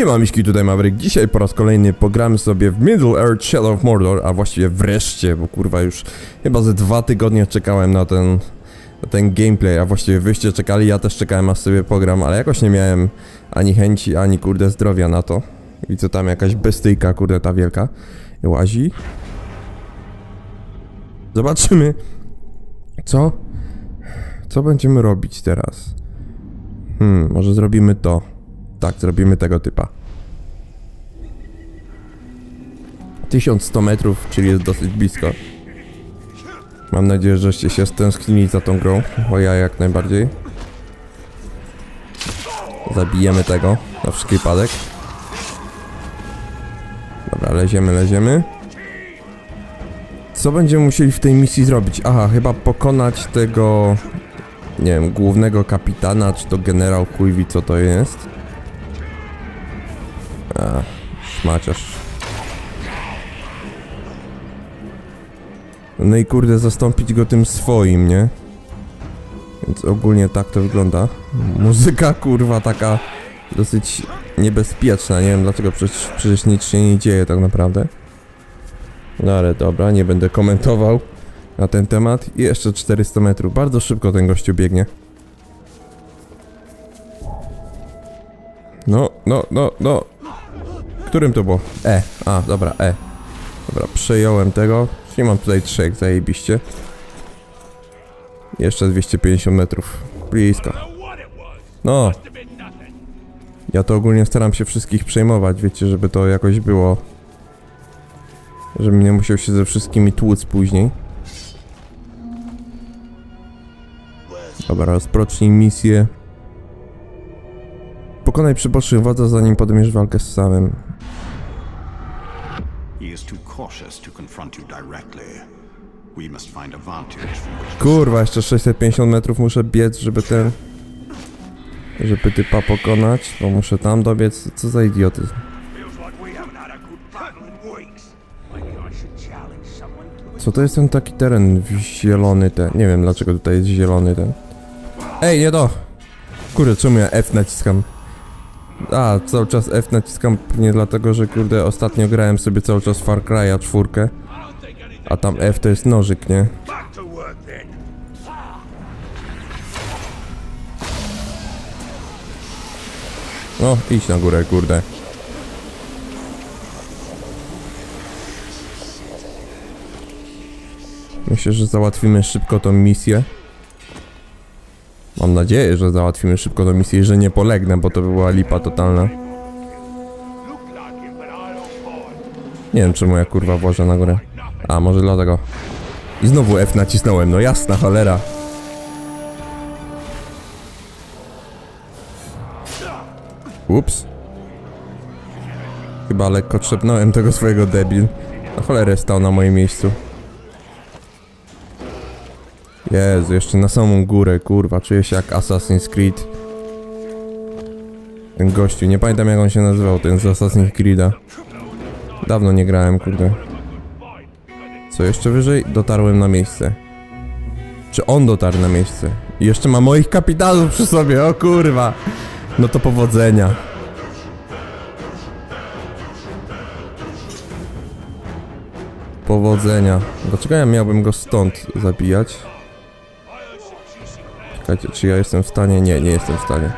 Siema Miśki, tutaj Maverick. Dzisiaj po raz kolejny pogramy sobie w Middle Earth Shadow of Mordor, a właściwie wreszcie, bo kurwa już chyba ze dwa tygodnie czekałem na ten, na ten gameplay, a właściwie wyście czekali, ja też czekałem aż sobie pogram, ale jakoś nie miałem ani chęci, ani kurde zdrowia na to. Widzę tam jakaś bestyjka, kurde ta wielka, łazi. Zobaczymy, co, co będziemy robić teraz. Hmm, może zrobimy to. Tak, zrobimy tego typa. 1100 metrów, czyli jest dosyć blisko. Mam nadzieję, żeście się stęsknili za tą grą, bo ja jak najbardziej. Zabijemy tego, na wszelki wypadek. Dobra, leziemy, leziemy. Co będziemy musieli w tej misji zrobić? Aha, chyba pokonać tego... Nie wiem, głównego kapitana, czy to generał, chuj co to jest. A, szmaciarz. No i kurde, zastąpić go tym swoim, nie? Więc ogólnie tak to wygląda. Muzyka, kurwa, taka dosyć niebezpieczna. Nie wiem dlaczego, przecież, przecież nic się nie dzieje tak naprawdę. No ale dobra, nie będę komentował na ten temat. I jeszcze 400 metrów. Bardzo szybko ten gościu biegnie. No, no, no, no. Którym to było? E. A, dobra, E. Dobra, przejąłem tego. Czyli mam tutaj trzech, zajebiście. Jeszcze 250 metrów. Blisko. No. Ja to ogólnie staram się wszystkich przejmować, wiecie, żeby to jakoś było. Żebym nie musiał się ze wszystkimi tłuc później. Dobra, rozprocznij misję. Pokonaj przybocznych wodza, zanim podejmiesz walkę z samym. He is too cautious to confront you directly. We must find a vantage from which to Kurwa, jeszcze 650 metrów muszę biec, żeby ten... Żeby typa pokonać, bo muszę tam dobiec. Co za idiotyzm. Feels like we haven't had a good battle in weeks. Maybe I should challenge someone to it. Co to jest ten taki teren zielony ten? Nie wiem dlaczego tutaj jest zielony ten. Ej, nie to! Kurde, czemu ja F naciskam? A, cały czas F naciskam nie dlatego, że kurde ostatnio grałem sobie cały czas Far Cry'a czwórkę. A tam F to jest nożyk, nie? No, idź na górę, kurde. Myślę, że załatwimy szybko tą misję. Mam nadzieję, że załatwimy szybko tą misję i że nie polegnę, bo to by była lipa totalna. Nie wiem czemu ja kurwa włożę na górę. A, może dlatego. I znowu F nacisnąłem, no jasna cholera. Ups. Chyba lekko trzepnąłem tego swojego debil. Na cholerę stał na moim miejscu. Jezu, jeszcze na samą górę, kurwa, czuję się jak Assassin's Creed. Ten gościu, nie pamiętam jak on się nazywał, ten z Assassin's Creed'a. Dawno nie grałem, kurde. Co jeszcze wyżej? Dotarłem na miejsce. Czy on dotarł na miejsce? I jeszcze ma moich kapitanów przy sobie, o kurwa! No to powodzenia. Powodzenia. Dlaczego ja miałbym go stąd zabijać? Czekajcie, czy ja jestem w stanie? Nie, nie jestem w stanie.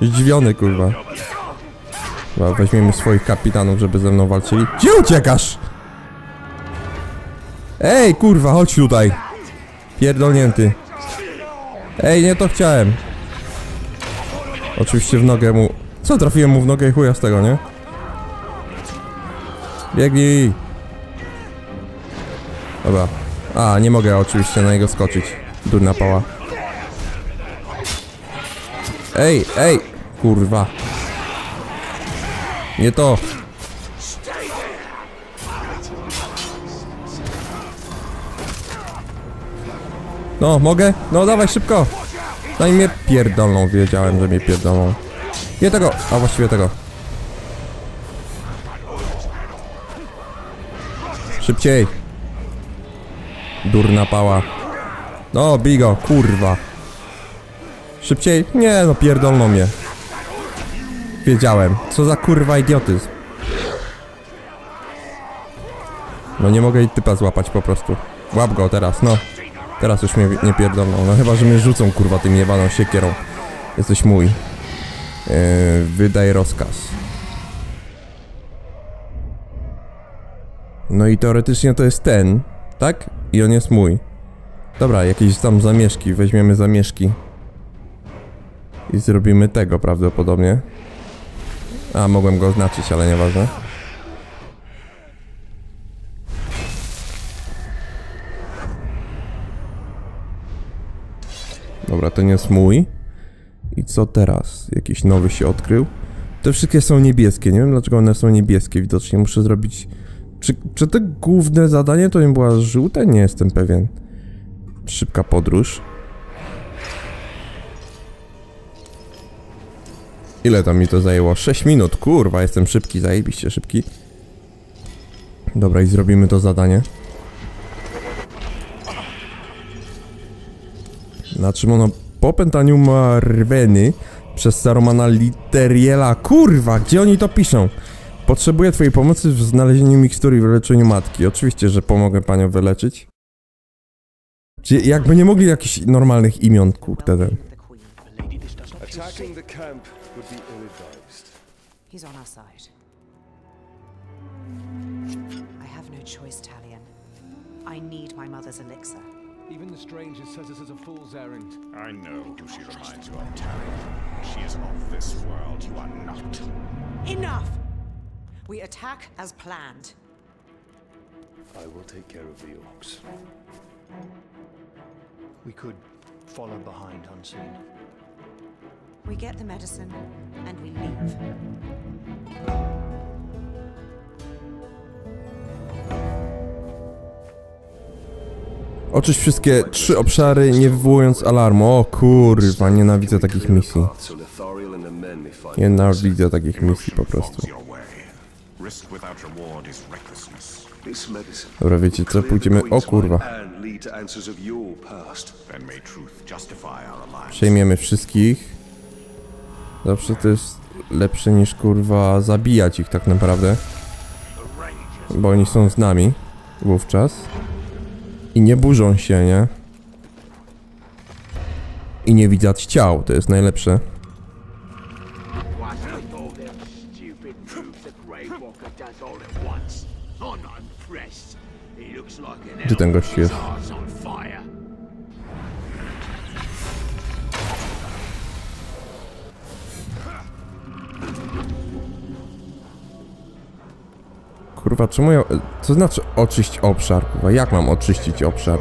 Zdziwiony, kurwa. Dobra, weźmiemy swoich kapitanów, żeby ze mną walczyli. Gdzie uciekasz? Ej, kurwa, chodź tutaj. Pierdolnięty. Ej, nie to chciałem. Oczywiście w nogę mu... Co, trafiłem mu w nogę i chuja z tego, nie? Biegnij. Dobra. A, nie mogę oczywiście na niego skoczyć. Durna pała. Ej, ej! Kurwa. Nie to. No, mogę? No, dawaj szybko. Daj mnie pierdolną. Wiedziałem, że mnie pierdolą. Nie tego, a właściwie tego. Szybciej. Durna pała. No, bigo, kurwa. Szybciej? Nie, no pierdolną mnie. Wiedziałem. Co za kurwa idiotyzm. No nie mogę i typa złapać po prostu. Łap go teraz, no. Teraz już mnie nie pierdolną. No chyba, że mnie rzucą kurwa tym jebaną siekierą. Jesteś mój. Yy, wydaj rozkaz. No i teoretycznie to jest ten, tak? I on jest mój. Dobra, jakieś tam zamieszki, weźmiemy zamieszki. I zrobimy tego prawdopodobnie. A, mogłem go oznaczyć, ale nieważne. Dobra, ten jest mój. I co teraz? Jakiś nowy się odkrył? Te wszystkie są niebieskie. Nie wiem dlaczego one są niebieskie. Widocznie muszę zrobić. Czy, czy to główne zadanie to nie była żółte? Nie jestem pewien. Szybka podróż. Ile tam mi to zajęło? 6 minut, kurwa, jestem szybki, zajebiście szybki. Dobra, i zrobimy to zadanie. Na czym ono po opętaniu Marweny przez Sarumana Literiela. Kurwa, gdzie oni to piszą? Potrzebuję twojej pomocy w znalezieniu mikstury i wyleczeniu matki. Oczywiście, że pomogę panią wyleczyć. Czy jakby nie mogli jakichś normalnych imion, kurde, ten. Attacking the camp would be ill-advised. He's on our side. I have no choice, Talion. I need my mother's elixir. Even the stranger says this is a fool's errand. I know who she reminds you of, Talion. She is of this world. You are not. Enough! We attack as planned. I will take care of the orcs. We could follow behind unseen. We get the medicine and we leave. Oczyść wszystkie trzy obszary, nie wywołując alarmu. O kurwa, nienawidzę takich misji. Nienawidzę takich misji po prostu. Dobra, wiecie co, pójdziemy... O kurwa. And lead to answers of your past. Then may truth justify our alliance. Przejmiemy wszystkich. Zawsze to jest lepsze niż kurwa zabijać ich tak naprawdę. Bo oni są z nami wówczas. I nie burzą się, nie? I nie widać ciał, to jest najlepsze. Moves the Grey Walker does all at once. I'm not impressed. He looks like an Gdzie ten gościu jest? on fire. Kurwa, czemu ja... Co znaczy oczyść obszar? Kurwa, jak mam oczyścić obszar?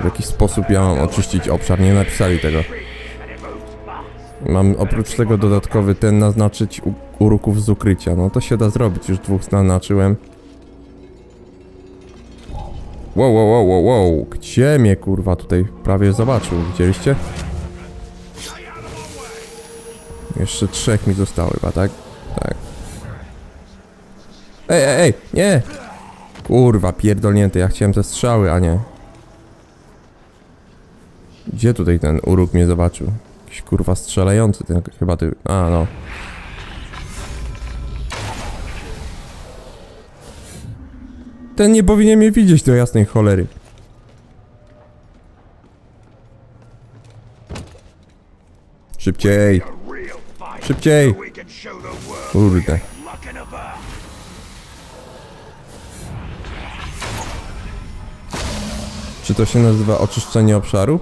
W jaki sposób ja mam oczyścić obszar? Nie napisali tego. Mam oprócz tego dodatkowy ten naznaczyć uruków z ukrycia. No to się da zrobić, już dwóch zaznaczyłem. Wow, wow, wow, wow, wow. Gdzie mnie kurwa tutaj prawie zobaczył? Widzieliście? Jeszcze trzech mi zostało chyba, tak? Tak. Ej, ej, ej, nie! Kurwa, pierdolnięty, ja chciałem ze strzały, a nie. Gdzie tutaj ten uruk mnie zobaczył? Jakiś kurwa strzelający, ten chyba ty... A, no. Ten nie powinien mnie widzieć do jasnej cholery. Szybciej, szybciej! Kurde. Czy to się nazywa oczyszczenie obszaru?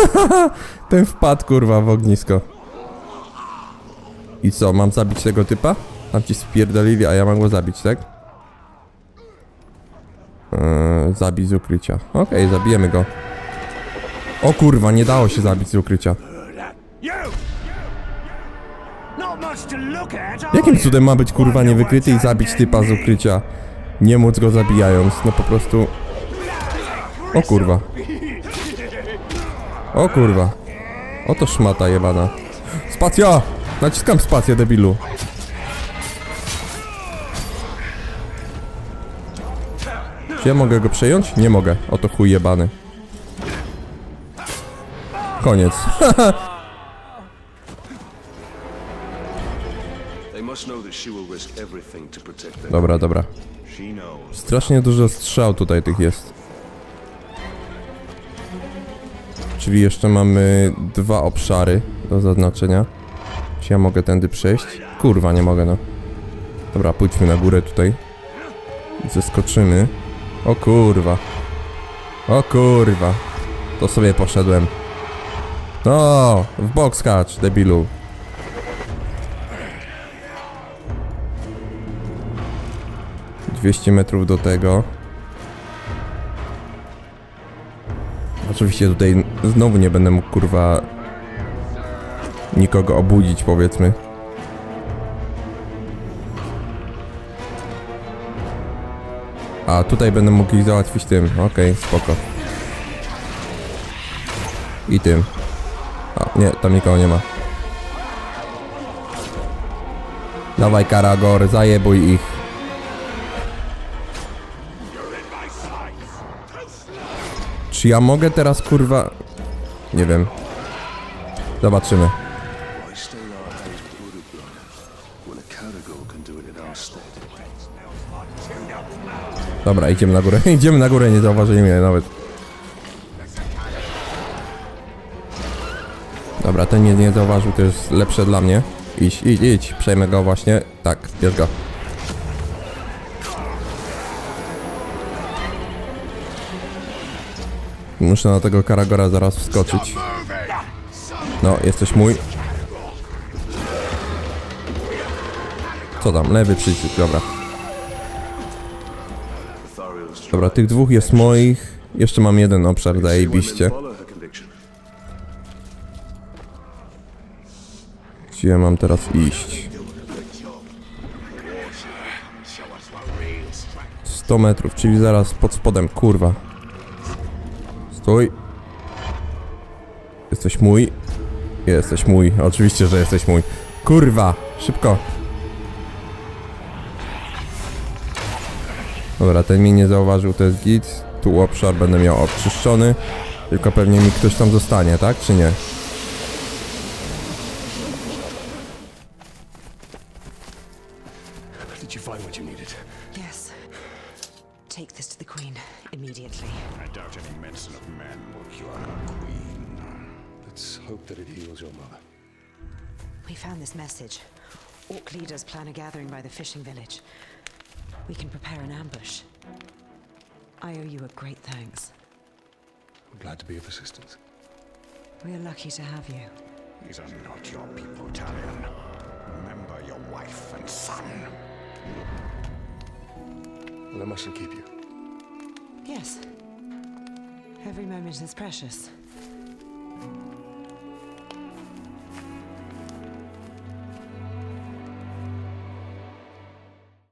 Ten wpadł kurwa w ognisko. I co, mam zabić tego typa? Tam ci spierdolili, a ja mam go zabić, tak? Eee, zabij z ukrycia. Okej, zabijemy go. O kurwa, nie dało się zabić z ukrycia. Jakim cudem ma być kurwa niewykryty i zabić typa z ukrycia? Nie móc go zabijając, no po prostu... O kurwa. O kurwa. Oto szmata jebana. Spacja! Naciskam spację, debilu. Czy ja mogę go przejąć? Nie mogę. Oto chuj jebany. Koniec. dobra, dobra. Strasznie dużo strzał tutaj tych jest. Czyli jeszcze mamy dwa obszary do zaznaczenia. Czy ja mogę tędy przejść? Kurwa, nie mogę no. Dobra, pójdźmy na górę tutaj. Zeskoczymy. O kurwa. O kurwa. To sobie poszedłem. No, w bok skacz, debilu. Dwieście metrów do tego. Oczywiście tutaj znowu nie będę mógł kurwa nikogo obudzić powiedzmy. A tutaj będę mógł ich załatwić tym. Okej, spoko. I tym. A, nie, tam nikogo nie ma. Dawaj Karagor, zajebuj ich. Czy ja mogę teraz kurwa... Nie wiem. Zobaczymy. Dobra, idziemy na górę. idziemy na górę, nie zauważyli mnie nawet. Dobra, ten nie, nie zauważył, to jest lepsze dla mnie. Idź, idź, idź, przejmę go właśnie. Tak, bierz go. Muszę na tego Karagora zaraz wskoczyć. No, jesteś mój. Co tam? Lewy przycisk, dobra. Dobra, tych dwóch jest moich. Jeszcze mam jeden obszar, zajebiście. Gdzie mam teraz iść? 100 metrów, czyli zaraz pod spodem, kurwa. Stój. Jesteś mój. Jesteś mój, oczywiście, że jesteś mój. Kurwa, szybko. Dobra, ten mnie nie zauważył, to jest git. Tu obszar będę miał oczyszczony. Tylko pewnie mi ktoś tam zostanie, tak? Czy nie? Did you find what you needed? Take this to the Queen immediately. I doubt any medicine of men will cure her queen. Let's hope that it heals your mother. We found this message. Orc leaders plan a gathering by the fishing village. We can prepare an ambush. I owe you a great thanks. I'm glad to be of assistance. We're lucky to have you. These are not your people, Talion. Remember your wife and son. Well, I mustn't keep you. Yes. Every moment is precious.